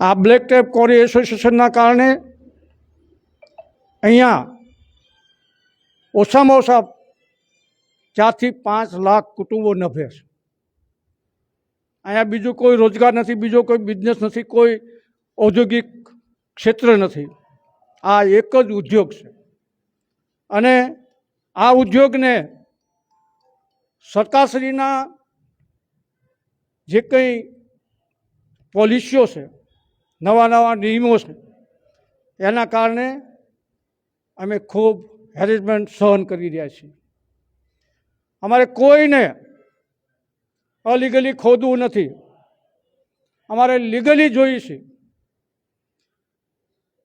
આ black tap કોરી એસોસિએશનના કારણે અહીંયા ઓછામાં ઓછા ચારથી પાંચ લાખ કુટુંબો નભે છે. અહીંયા બીજું કોઈ રોજગાર નથી, બીજો કોઈ બિઝનેસ નથી, કોઈ ઔદ્યોગિક ક્ષેત્ર નથી. આ એક જ ઉદ્યોગ છે. અને આ ઉદ્યોગને સરકારશ્રીના જે કંઈ પોલિસીઓ છે નવા નવા નિયમો છે. એના કારણે અમે ખૂબ હેરેસમેન્ટ સહન કરી રહ્યા છીએ. અમારે કોઈને અલીગલી ખોદવું નથી. અમારે લીગલી જોઈએ છે.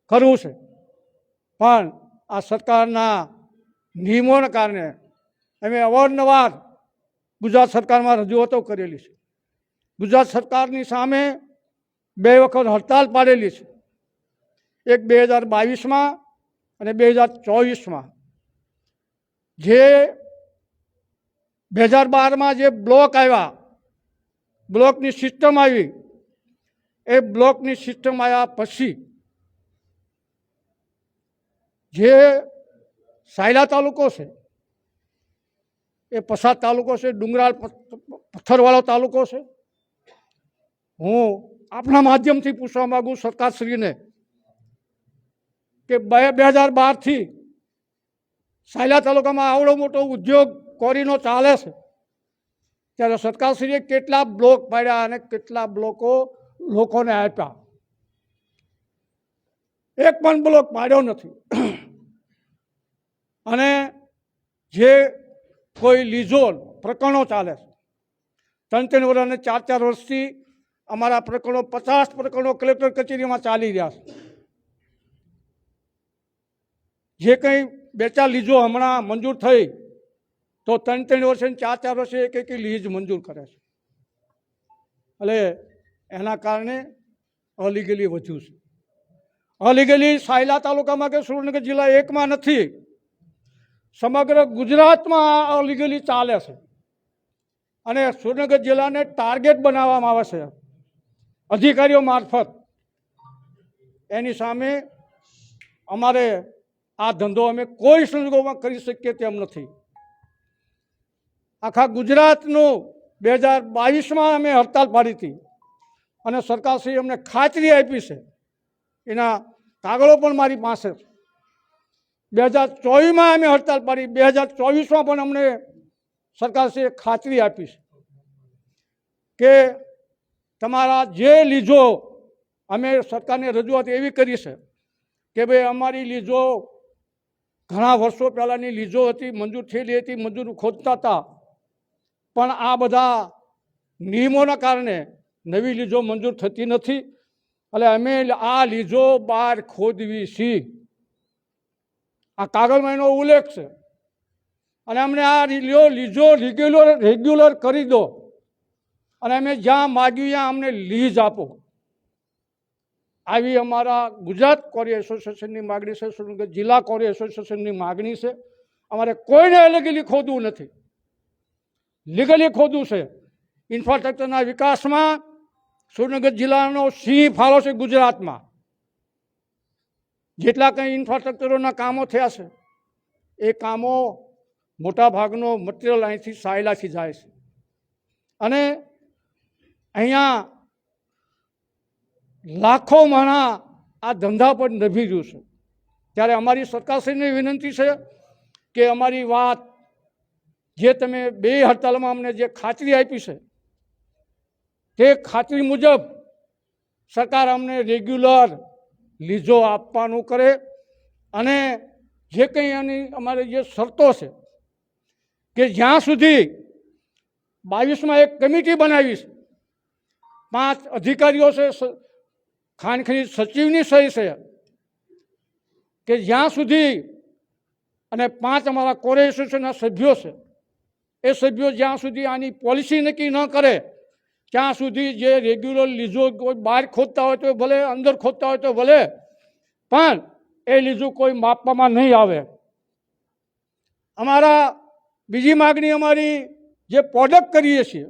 કરવું છે. પણ આ સરકારના નિયમોના કારણે અમે અવારનવાર ગુજરાત સરકારમાં રજૂઆતો કરેલી છે. ગુજરાત સરકારની સામે બે વખત હડતાલ પાડેલી છે. એક બે હજાર બાવીસમાં અને બે હજાર ચોવીસમાં. જે બે હજાર બારમાં જે બ્લોક આવ્યા, બ્લોકની સિસ્ટમ આવી. એ બ્લોકની સિસ્ટમ આવ્યા પછી જે સાયલા તાલુકો છે, એ પસાદ તાલુકો છે, ડુંગરાળ પથ્થરવાળો તાલુકો છે. હું આપણા માધ્યમથી પૂછવા માગું સરકારશ્રીને કે બે બે હજાર બારથી સાયલા તાલુકામાં આવડો મોટો ઉદ્યોગ કોરીનો ચાલે છે. ત્યારે સરકારશ્રીએ કેટલા બ્લોક પાડ્યા અને કેટલા બ્લોકો લોકોને આપ્યા. એક પણ બ્લોક પાડ્યો નથી. અને જે કોઈ લીઝો પ્રકરણો ચાલે છે. ત્રણ ત્રણ વર્ષ અને ચાર ચાર વર્ષથી અમારા પ્રકરણો પચાસ પ્રકરણો કલેક્ટર કચેરીમાં ચાલી રહ્યા છે. જે કંઈ બે ચાર લીઝો હમણાં મંજૂર થઈ, તો ત્રણ ત્રણ વર્ષે ચાર ચાર વર્ષે એક એક લીઝ મંજૂર કરે છે. એટલે એના કારણે અલીગલી વધ્યું છે. અલીગલી સાયલા તાલુકામાં કે સુરેન્દ્રનગર જિલ્લા એકમાં નથી. સમગ્ર ગુજરાતમાં અલીગલી ચાલે છે. અને સુરેન્દ્રનગર જિલ્લાને ટાર્ગેટ બનાવવામાં આવે છે. અધિકારીઓ મારફત. એની સામે અમારે આ ધંધો અમે કોઈ સંજોગોમાં કરી શકીએ તેમ નથી. આખા ગુજરાતનું બે હજાર બાવીસમાં અમે હડતાલ પાડી હતી અને સરકારશ્રી અમને ખાતરી આપી છે. એના કાગળો પણ મારી પાસે બે હજાર ચોવીસમાં અમે હડતાલ પાડી, બે હજાર ચોવીસમાં પણ અમને સરકારશ્રીએ ખાતરી આપી છે કે તમારા જે લીઝો અમે સરકારને રજૂઆત એવી કરી છે કે ભાઈ અમારી લીઝો ઘણા વર્ષો પહેલાંની લીઝો હતી, મંજૂર થયેલી હતી, મંજૂર ખોદતા હતા. પણ આ બધા નિયમોના કારણે નવી લીઝો મંજૂર થતી નથી. એટલે અમે આ લીઝો બહાર ખોદવી છીએ. આ કાગળમાં એનો ઉલ્લેખ છે. અને અમને આ લીલો લીઝો રેગ્યુલર રેગ્યુલર કરી દો. અને અમે જ્યાં માગ્યું, ત્યાં અમને લીઝ આપો. આવી અમારા ગુજરાત કોરી એસોસિએશનની માગણી છે, સુરેન્દ્રનગર જિલ્લા કોરી એસોસિએશનની માગણી છે. અમારે કોઈને અલગલી ખોદવું નથી. લીગલી ખોદવું છે. ઇન્ફ્રાસ્ટ્રક્ચરના વિકાસમાં સુરેન્દ્રનગર જિલ્લાનો સિંહ ફાળો છે ગુજરાતમાં. જેટલા કંઈ ઇન્ફ્રાસ્ટ્રક્ચરોના કામો થયા છે, એ કામો મોટાભાગનો મટીરિયલ અહીંથી સાયલાથી જાય છે. અને અહીંયા લાખો માણા આ ધંધા પર નભી રહ્યું છે. ત્યારે અમારી સરકારશ્રીને વિનંતી છે કે અમારી વાત જે તમે બે હડતાલમાં અમને જે ખાતરી આપી છે, તે ખાતરી મુજબ સરકાર અમને રેગ્યુલર લીઝો આપવાનું કરે અને જે કંઈ એની અમારી જે શરતો છે કે જ્યાં સુધી બાવીસમાં એક કમિટી બનાવી છે પાંચ અધિકારીઓ છે ખાન ખનીજ સચિવની સહી છે, કે જ્યાં સુધી અને પાંચ અમારા કોરે એસોસિએશનના સભ્યો છે, એ સભ્યો જ્યાં સુધી આની પોલિસી નક્કી ન કરે, ત્યાં સુધી જે રેગ્યુલર લીઝો કોઈ બહાર ખોદતા હોય તો ભલે, અંદર ખોદતા હોય તો ભલે, પણ એ લીઝો કોઈ માપવામાં નહીં આવે. અમારા બીજી માગણી અમારી જે પ્રોડક્ટ કરીએ છીએ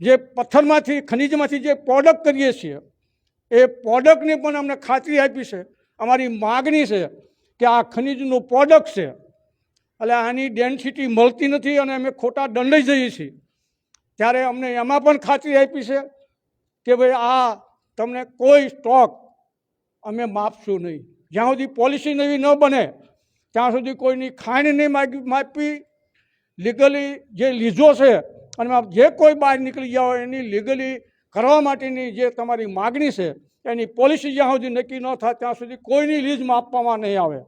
જે પથ્થરમાંથી, ખનિજમાંથી જે પ્રોડક્ટ કરીએ છીએ, એ પ્રોડક્ટની પણ અમને ખાતરી આપી છે. અમારી માગણી છે કે આ ખનિજનું પ્રોડક્ટ છે. એટલે આની ડેન્સિટી મળતી નથી અને અમે ખોટા દંડાઈ જઈએ છીએ. ત્યારે અમને એમાં પણ ખાતરી આપી છે કે ભાઈ આ તમને કોઈ સ્ટોક અમે માપશું નહીં. જ્યાં સુધી પોલિસી નવી ન બને, ત્યાં સુધી કોઈની ખાણ નહીં માપી લીગલી જે લીધો છે અને જે કોઈ બહાર નીકળી ગયા હોય એની લીગલી કરવા માટેની જે તમારી માગણી છે, એની પોલિસી જ્યાં સુધી નક્કી ન થાય ત્યાં સુધી કોઈની લીઝમાં આપવામાં નહીં આવે.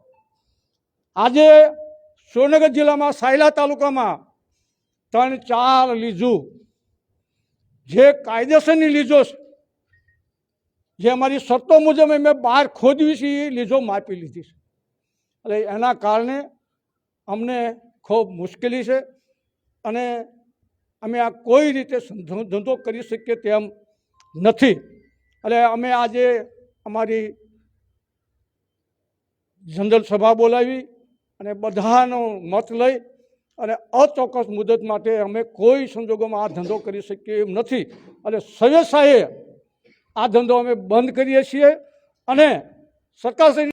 આજે સુરેન્દ્રનગર જિલ્લામાં સાયલા તાલુકામાં ત્રણ ચાર લીઝો, જે કાયદેસરની લીઝો જે અમારી શરતો મુજબ અમે બહાર ખોદવી છે, એ લીઝો માપી લીધી છે. એટલે એના કારણે અમને ખૂબ મુશ્કેલી છે અને અમે આ કોઈ રીતે ધંધો કરી શકીએ તેમ નથી. એટલે અમે આજે અમારી જનરલ સભા બોલાવી અને બધાનો મત લઈ અને અચોક્કસ મુદત માટે અમે કોઈ સંજોગોમાં આ ધંધો કરી શકીએ એમ નથી. અને સવેસાએ આ ધંધો અમે બંધ કરીએ છીએ અને સરકારશ્રી